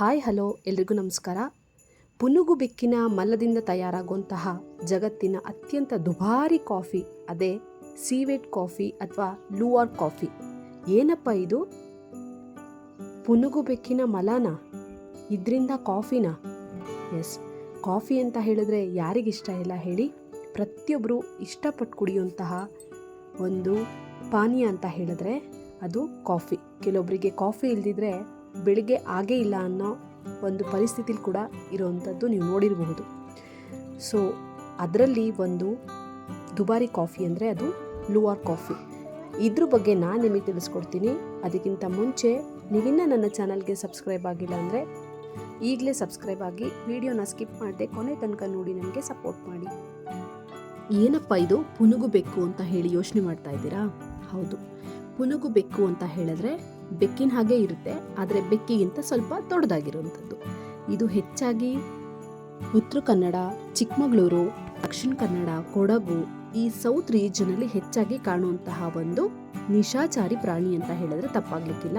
Hi, hello, ಎಲ್ರಿಗೂ ನಮಸ್ಕಾರ. ಪುನುಗು ಬೆಕ್ಕಿನ ಮಲ್ಲದಿಂದ ತಯಾರಾಗುವಂತಹ ಜಗತ್ತಿನ ಅತ್ಯಂತ ದುಬಾರಿ ಕಾಫಿ, ಅದೇ ಸೀವೆಟ್ ಕಾಫಿ ಅಥವಾ ಲೂವಾರ್ ಕಾಫಿ. ಏನಪ್ಪ ಇದು? ಪುನುಗು ಬೆಕ್ಕಿನ ಮಲನ? ಇದರಿಂದ ಕಾಫಿನ? ಎಸ್, ಕಾಫಿ ಅಂತ ಹೇಳಿದ್ರೆ ಯಾರಿಗಿಷ್ಟ ಇಲ್ಲ ಹೇಳಿ. ಪ್ರತಿಯೊಬ್ಬರು ಇಷ್ಟಪಟ್ಟು ಕುಡಿಯುವಂತಹ ಒಂದು ಪಾನೀಯ ಅಂತ ಹೇಳಿದ್ರೆ ಅದು ಕಾಫಿ. ಕೆಲವೊಬ್ಬರಿಗೆ ಕಾಫಿ ಇಲ್ದಿದ್ರೆ ಬೆಳಿಗ್ಗೆ ಆಗೇ ಇಲ್ಲ ಅನ್ನೋ ಒಂದು ಪರಿಸ್ಥಿತಿಲಿ ಕೂಡ ಇರೋವಂಥದ್ದು ನೀವು ನೋಡಿರಬಹುದು. ಸೊ ಅದರಲ್ಲಿ ಒಂದು ದುಬಾರಿ ಕಾಫಿ ಅಂದರೆ ಅದು ಲೂವಾರ್ ಕಾಫಿ. ಇದ್ರ ಬಗ್ಗೆ ನಾನು ನಿಮಗೆ ತಿಳಿಸ್ಕೊಡ್ತೀನಿ. ಅದಕ್ಕಿಂತ ಮುಂಚೆ, ನೀವಿನ್ನ ನನ್ನ ಚಾನಲ್ಗೆ ಸಬ್ಸ್ಕ್ರೈಬ್ ಆಗಿಲ್ಲ ಅಂದರೆ ಈಗಲೇ ಸಬ್ಸ್ಕ್ರೈಬ್ ಆಗಿ ವಿಡಿಯೋನ ಸ್ಕಿಪ್ ಮಾಡದೆ ಕೊನೆ ತನಕ ನೋಡಿ ನನಗೆ ಸಪೋರ್ಟ್ ಮಾಡಿ. ಏನಪ್ಪ ಇದು? ಪುನುಗು ಬೆಕ್ಕು ಅಂತ ಹೇಳಿ ಯೋಚನೆ ಮಾಡ್ತಾ ಇದ್ದೀರಾ? ಹೌದು. ಪುನುಗು ಬೆಕ್ಕು ಅಂತ ಹೇಳಿದ್ರೆ ಬೆಕ್ಕಿನ ಹಾಗೆ ಇರುತ್ತೆ, ಆದರೆ ಬೆಕ್ಕಿಗಿಂತ ಸ್ವಲ್ಪ ದೊಡ್ಡದಾಗಿರುವಂಥದ್ದು. ಇದು ಹೆಚ್ಚಾಗಿ ಉತ್ತರ ಕನ್ನಡ, ಚಿಕ್ಕಮಗಳೂರು, ದಕ್ಷಿಣ ಕನ್ನಡ, ಕೊಡಗು, ಈ ಸೌತ್ ರೀಜನಲ್ಲಿ ಹೆಚ್ಚಾಗಿ ಕಾಣುವಂತಹ ಒಂದು ನಿಶಾಚಾರಿ ಪ್ರಾಣಿ ಅಂತ ಹೇಳಿದ್ರೆ ತಪ್ಪಾಗ್ಲಿಕ್ಕಿಲ್ಲ.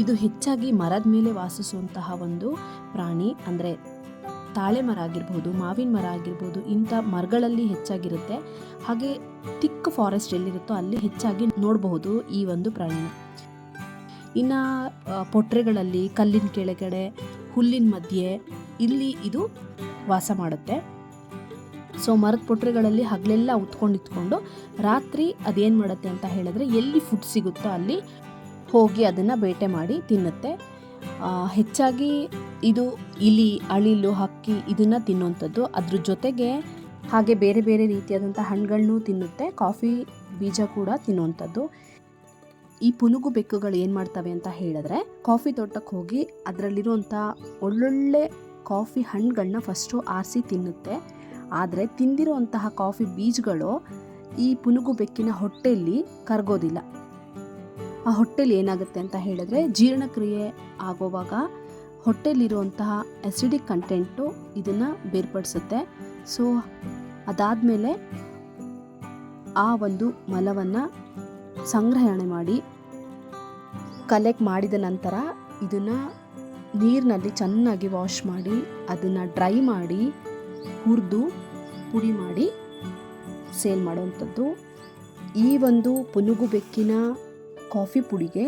ಇದು ಹೆಚ್ಚಾಗಿ ಮರದ ಮೇಲೆ ವಾಸಿಸುವಂತಹ ಒಂದು ಪ್ರಾಣಿ, ಅಂದರೆ ತಾಳೆ ಮರ ಆಗಿರ್ಬೋದು, ಮಾವಿನ ಮರ ಆಗಿರ್ಬೋದು, ಇಂಥ ಮರಗಳಲ್ಲಿ ಹೆಚ್ಚಾಗಿರುತ್ತೆ. ಹಾಗೆ ತಿಕ್ಕ ಫಾರೆಸ್ಟ್ ಎಲ್ಲಿರುತ್ತೋ ಅಲ್ಲಿ ಹೆಚ್ಚಾಗಿ ನೋಡಬಹುದು ಈ ಒಂದು ಪ್ರಾಣಿನ. ಇನ್ನು ಪೊಟ್ರೆಗಳಲ್ಲಿ ಕಲ್ಲಿನ ಕೆಳಗಡೆ, ಹುಲ್ಲಿನ ಮಧ್ಯೆ, ಇಲ್ಲಿ ಇದು ವಾಸ ಮಾಡುತ್ತೆ. ಸೊ ಮರದ ಪೊಟ್ರೆಗಳಲ್ಲಿ ಹಗಲೆಲ್ಲ ಉತ್ಕೊಂಡು ಇತ್ಕೊಂಡು ರಾತ್ರಿ ಅದೇನು ಮಾಡುತ್ತೆ ಅಂತ ಹೇಳಿದ್ರೆ ಎಲ್ಲಿ ಫುಡ್ ಸಿಗುತ್ತೋ ಅಲ್ಲಿ ಹೋಗಿ ಅದನ್ನು ಬೇಟೆ ಮಾಡಿ ತಿನ್ನುತ್ತೆ. ಹೆಚ್ಚಾಗಿ ಇದು ಇಲಿ, ಅಳಿಲು, ಹಕ್ಕಿ ಇದನ್ನು ತಿನ್ನುವಂಥದ್ದು. ಅದ್ರ ಜೊತೆಗೆ ಹಾಗೆ ಬೇರೆ ಬೇರೆ ರೀತಿಯಾದಂಥ ಹಣ್ಣುಗಳನ್ನೂ ತಿನ್ನುತ್ತೆ. ಕಾಫಿ, ಬೀಜ ಕೂಡ ತಿನ್ನುವಂಥದ್ದು. ಈ ಪುನುಗು ಬೆಕ್ಕುಗಳು ಏನು ಮಾಡ್ತವೆ ಅಂತ ಹೇಳಿದ್ರೆ ಕಾಫಿ ತೋಟಕ್ಕೆ ಹೋಗಿ ಅದರಲ್ಲಿರುವಂಥ ಒಳ್ಳೊಳ್ಳೆ ಕಾಫಿ ಹಣ್ಣುಗಳನ್ನ ಫಸ್ಟು ಆರಿಸಿ ತಿನ್ನುತ್ತೆ. ಆದರೆ ತಿಂದಿರುವಂತಹ ಕಾಫಿ ಬೀಜಗಳು ಈ ಪುನುಗು ಬೆಕ್ಕಿನ ಹೊಟ್ಟೆಯಲ್ಲಿ ಕರಗೋದಿಲ್ಲ. ಆ ಹೊಟ್ಟೆಲಿ ಏನಾಗುತ್ತೆ ಅಂತ ಹೇಳಿದ್ರೆ ಜೀರ್ಣಕ್ರಿಯೆ ಆಗೋವಾಗ ಹೊಟ್ಟೆಲಿರುವಂತಹ ಎಸಿಡಿಕ್ ಕಂಟೆಂಟು ಇದನ್ನು ಬೇರ್ಪಡಿಸುತ್ತೆ. ಸೊ ಅದಾದಮೇಲೆ ಆ ಒಂದು ಮಲವನ್ನು ಸಂಗ್ರಹಣೆ ಮಾಡಿ ಕಲೆಕ್ಟ್ ಮಾಡಿದ ನಂತರ ಇದನ್ನು ನೀರಿನಲ್ಲಿ ಚೆನ್ನಾಗಿ ವಾಶ್ ಮಾಡಿ, ಅದನ್ನು ಡ್ರೈ ಮಾಡಿ, ಹುರಿದು ಪುಡಿ ಮಾಡಿ ಸೇಲ್ ಮಾಡುವಂಥದ್ದು. ಈ ಒಂದು ಪುನುಗು ಬೆಕ್ಕಿನ ಕಾಫಿ ಪುಡಿಗೆ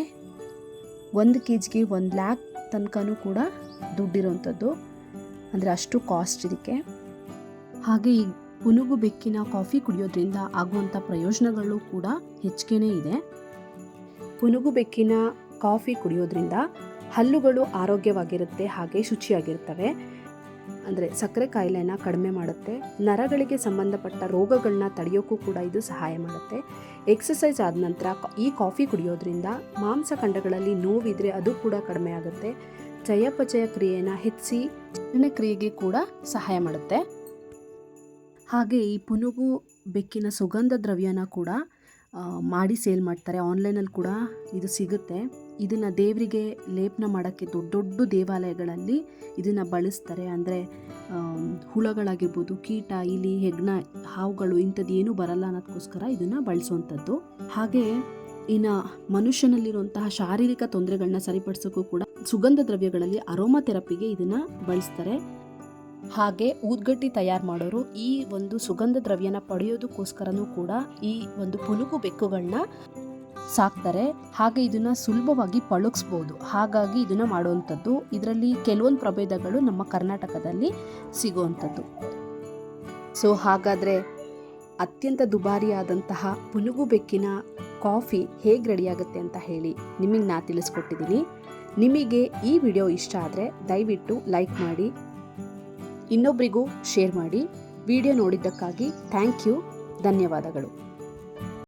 ಒಂದು ಕೆ ಜಿಗೆ ಒಂದು ಲ್ಯಾಕ್ ತನಕನೂ ಕೂಡ ದುಡ್ಡಿರೋವಂಥದ್ದು. ಅಂದರೆ ಅಷ್ಟು ಕಾಸ್ಟ್ ಇದಕ್ಕೆ. ಹಾಗೆ ಈ ಪುನುಗು ಬೆಕ್ಕಿನ ಕಾಫಿ ಕುಡಿಯೋದ್ರಿಂದ ಆಗುವಂಥ ಪ್ರಯೋಜನಗಳು ಕೂಡ ಹೆಚ್ಚಿಗೆನೇ ಇದೆ. ಪುನುಗು ಬೆಕ್ಕಿನ ಕಾಫಿ ಕುಡಿಯೋದ್ರಿಂದ ಹಲ್ಲುಗಳು ಆರೋಗ್ಯವಾಗಿರುತ್ತೆ ಹಾಗೆ ಶುಚಿಯಾಗಿರ್ತವೆ. ಅಂದರೆ ಸಕ್ಕರೆ ಕಾಯಿಲೆನ ಕಡಿಮೆ ಮಾಡುತ್ತೆ. ನರಗಳಿಗೆ ಸಂಬಂಧಪಟ್ಟ ರೋಗಗಳನ್ನ ತಡೆಯೋಕ್ಕೂ ಕೂಡ ಇದು ಸಹಾಯ ಮಾಡುತ್ತೆ. ಎಕ್ಸಸೈಸ್ ಆದ ನಂತರ ಈ ಕಾಫಿ ಕುಡಿಯೋದ್ರಿಂದ ಮಾಂಸಖಂಡಗಳಲ್ಲಿ ನೋವಿದ್ರೆ ಅದು ಕೂಡ ಕಡಿಮೆ ಆಗುತ್ತೆ. ಚಯಾಪಚಯ ಕ್ರಿಯೆನ ಹೆಚ್ಚಿಸಿ ಕ್ರಿಯೆಗೆ ಕೂಡ ಸಹಾಯ ಮಾಡುತ್ತೆ. ಹಾಗೆ ಈ ಪುನುಗು ಬೆಕ್ಕಿನ ಸುಗಂಧ ದ್ರವ್ಯನ ಕೂಡ ಮಾಡಿ ಸೇಲ್ ಮಾಡ್ತಾರೆ. ಆನ್ಲೈನಲ್ಲಿ ಕೂಡ ಇದು ಸಿಗುತ್ತೆ. ಇದನ್ನು ದೇವರಿಗೆ ಲೇಪನ ಮಾಡೋಕ್ಕೆ ದೊಡ್ಡ ದೊಡ್ಡ ದೇವಾಲಯಗಳಲ್ಲಿ ಇದನ್ನು ಬಳಸ್ತಾರೆ. ಅಂದರೆ ಹುಳಗಳಾಗಿರ್ಬೋದು, ಕೀಟ, ಇಲಿ ಹೆಗ್ಣ ಹಾವುಗಳು ಇಂಥದ್ದು ಏನೂ ಬರಲ್ಲ ಅನ್ನೋದಕ್ಕೋಸ್ಕರ ಇದನ್ನು ಬಳಸುವಂಥದ್ದು. ಹಾಗೆ ಇನ್ನು ಮನುಷ್ಯನಲ್ಲಿರುವಂತಹ ಶಾರೀರಿಕ ತೊಂದರೆಗಳನ್ನ ಸರಿಪಡಿಸೋಕ್ಕೂ ಕೂಡ ಸುಗಂಧ ದ್ರವ್ಯಗಳಲ್ಲಿ ಅರೋಮಾ ಥೆರಪಿಗೆ ಇದನ್ನು ಬಳಸ್ತಾರೆ. ಹಾಗೆ ಊದ್ಗಟ್ಟಿ ತಯಾರು ಮಾಡೋರು ಈ ಒಂದು ಸುಗಂಧ ದ್ರವ್ಯನ ಪಡೆಯೋದಕ್ಕೋಸ್ಕರನೂ ಕೂಡ ಈ ಒಂದು ಪುಲುಗು ಬೆಕ್ಕುಗಳನ್ನ ಸಾಕ್ತಾರೆ. ಹಾಗೆ ಇದನ್ನ ಸುಲಭವಾಗಿ ಪಳಗಿಸ್ಬೋದು. ಹಾಗಾಗಿ ಇದನ್ನ ಮಾಡುವಂಥದ್ದು ಇದರಲ್ಲಿ ಕೆಲವೊಂದು ಪ್ರಭೇದಗಳು ನಮ್ಮ ಕರ್ನಾಟಕದಲ್ಲಿ ಸಿಗುವಂಥದ್ದು. ಸೊ ಹಾಗಾದರೆ ಅತ್ಯಂತ ದುಬಾರಿಯಾದಂತಹ ಪುಲುಗು ಬೆಕ್ಕಿನ ಕಾಫಿ ಹೇಗೆ ರೆಡಿಯಾಗುತ್ತೆ ಅಂತ ಹೇಳಿ ನಿಮಗೆ ನಾ ತಿಳಿಸ್ಕೊಟ್ಟಿದ್ದೀನಿ ನಿಮಗೆ ಈ ವಿಡಿಯೋ ಇಷ್ಟ ಆದರೆ ದಯವಿಟ್ಟು ಲೈಕ್ ಮಾಡಿ ಇನ್ನೊಬ್ಬರಿಗೂ ಶೇರ್ ಮಾಡಿ ವಿಡಿಯೋ ನೋಡಿದ್ದಕ್ಕಾಗಿ ಥ್ಯಾಂಕ್ ಯು ಧನ್ಯವಾದಗಳು.